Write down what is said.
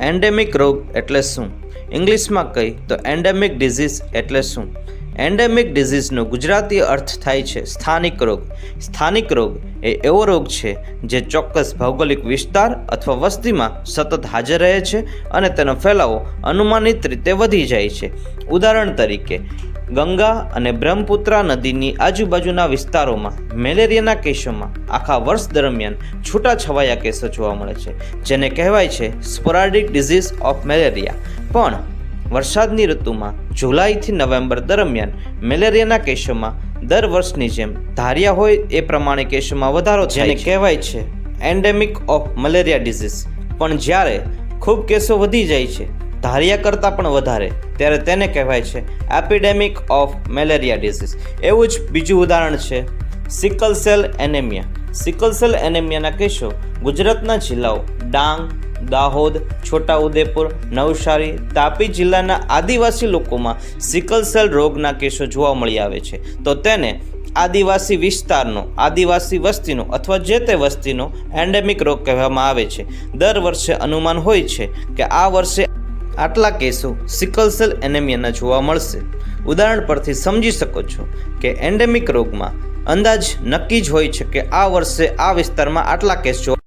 Endemic રોગ એટલે શું? ઇંગ્લિશમાં કહી તો એન્ડેમિક ડિઝીઝ એટલે શું? એન્ડેમિક ડિઝીઝનો ગુજરાતી અર્થ થાય છે સ્થાનિક રોગ. સ્થાનિક રોગ એ એવો રોગ છે જે ચોક્કસ ભૌગોલિક વિસ્તાર અથવા વસ્તીમાં સતત હાજર રહે છે અને તેનો ફેલાવો અનુમાનિત રીતે વધી જાય છે. ઉદાહરણ તરીકે ગંગા અને બ્રહ્મપુત્રા નદીની આજુબાજુના વિસ્તારોમાં મેલેરિયાના કેસોમાં આખા વર્ષ દરમિયાન છૂટાછવાયા કેસો જોવા મળે છે જેને કહેવાય છે સ્પોરાડિક ડિઝીઝ ઓફ મેલેરિયા. પણ વરસાદની ઋતુમાં જુલાઈથી નવેમ્બર દરમિયાન મેલેરિયાના કેસોમાં દર વર્ષની જેમ ધાર્યા હોય એ પ્રમાણે કેસોમાં વધારો જેને કહેવાય છે એન્ડેમિક ઓફ મલેરિયા ડિઝીઝ. પણ જ્યારે ખૂબ કેસો વધી જાય છે ધાર્યા કરતાં પણ વધારે ત્યારે તેને કહેવાય છે એપિડેમિક ઓફ મેલેરિયા ડિઝીઝ એવું જ બીજું ઉદાહરણ છે sickle cell anaemia. Sickle cell એનેમિયાના કેસો ગુજરાતના જિલ્લાઓ ડાંગ, દાહોદ છોટાઉદેપુર નવસારી, તાપી જિલ્લાના આદિવાસી લોકોમાં સિકલ સેલ રોગના કેસો જોવા મળી આવે છે. તો તેને આદિવાસી વિસ્તારનો, આદિવાસી વસ્તીનો અથવા જે તે વસ્તીનો એન્ડેમિક રોગ કહેવામાં આવે છે. દર વર્ષે અનુમાન હોય છે કે આ વર્ષે આટલા કેસો સિકલ સેલ એનેમિયાના જોવા મળશે. ઉદાહરણ પરથી સમજી શકો છો કે એન્ડેમિક રોગમાં અંદાજ નક્કી જ હોય છે કે આ વર્ષે આ વિસ્તારમાં આટલા કેસ જોવા